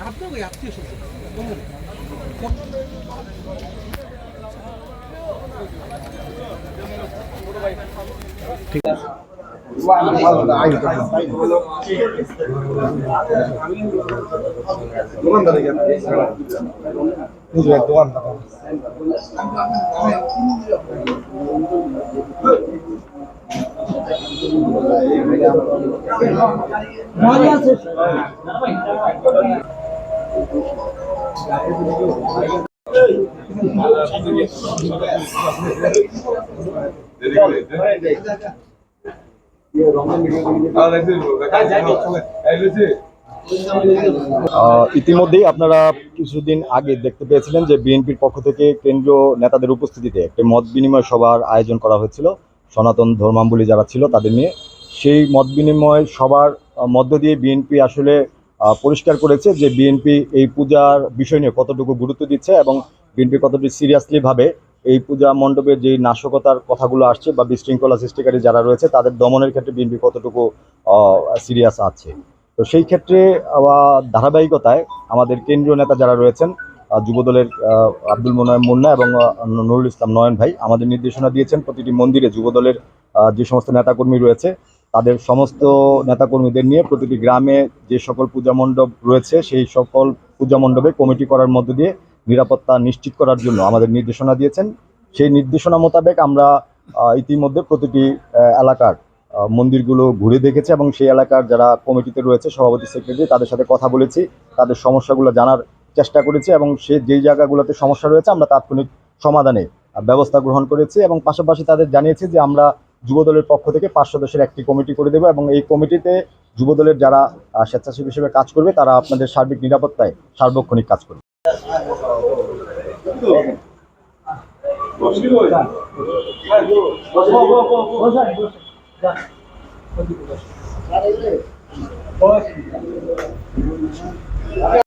আপনাকে আত্মীয় স্বজন। কেমন আহ, ইতিমধ্যেই আপনারা কিছুদিন আগে দেখতে পেয়েছিলেন যে বিএনপির পক্ষ থেকে কেন্দ্রীয় নেতাদের উপস্থিতিতে একটি মত বিনিময় সভার আয়োজন করা হয়েছিল। সনাতন ধর্মাম্বলী যারা ছিল তাদের নিয়ে। সেই মত বিনিময় সবার মধ্য দিয়ে বিএনপি আসলে পরিষ্কার করেছে যে বিএনপি এই পূজার বিষয় নিয়ে কতটুকু গুরুত্ব দিচ্ছে এবং বিএনপি কতটুকু সিরিয়াসলি ভাবে এই পূজা মণ্ডপের যে নাশকতার কথাগুলো আসছে বা বিশৃঙ্খলা সৃষ্টিকারী যারা রয়েছে, তাদের দমনের ক্ষেত্রে বিএনপি কতটুকু সিরিয়াস আছে। তো সেই ক্ষেত্রে ধারাবাহিকতায় আমাদের কেন্দ্রীয় নেতা যারা রয়েছেন যুবদলের আব্দুল মোনায়েম মুন্না এবং নুরুল ইসলাম নয়ন ভাই আমাদের নির্দেশনা দিয়েছেন প্রতিটি মন্দিরে যুবদলের যে সমস্ত নেতাকর্মী রয়েছে, তাদের সমস্ত নেতাকর্মীদের নিয়ে প্রতিটি গ্রামে যে সকল পূজা মণ্ডপ রয়েছে, সেই সকল পূজা মণ্ডপে কমিটি করার মধ্য দিয়ে নিরাপত্তা নিশ্চিত করার জন্য আমাদের নির্দেশনা দিয়েছেন। সেই নির্দেশনা মোতাবেক আমরা ইতিমধ্যে প্রতিটি এলাকার মন্দিরগুলো ঘুরে দেখেছে এবং সেই এলাকার যারা কমিটিতে রয়েছে, সভাপতি সেক্রেটারি, তাদের সাথে কথা বলেছি। তাদের সমস্যাগুলো জানার চেষ্টা করেছি এবং সে যেই জায়গাগুলোতে সমস্যা রয়েছে, আমরা তাৎক্ষণিক সমাধানে ব্যবস্থা গ্রহণ করেছি এবং পাশাপাশি তাদের জানিয়েছি যে আমরা যুবদলের পক্ষ থেকে পাঁচ সদস্যের একটি কমিটি করে দেবো এবং এই কমিটিতে যুবদলের যারা স্বেচ্ছাসেবী হিসেবে কাজ করবে, তারা আপনাদের সার্বিক নিরাপত্তায় সার্বক্ষণিক কাজ করবে।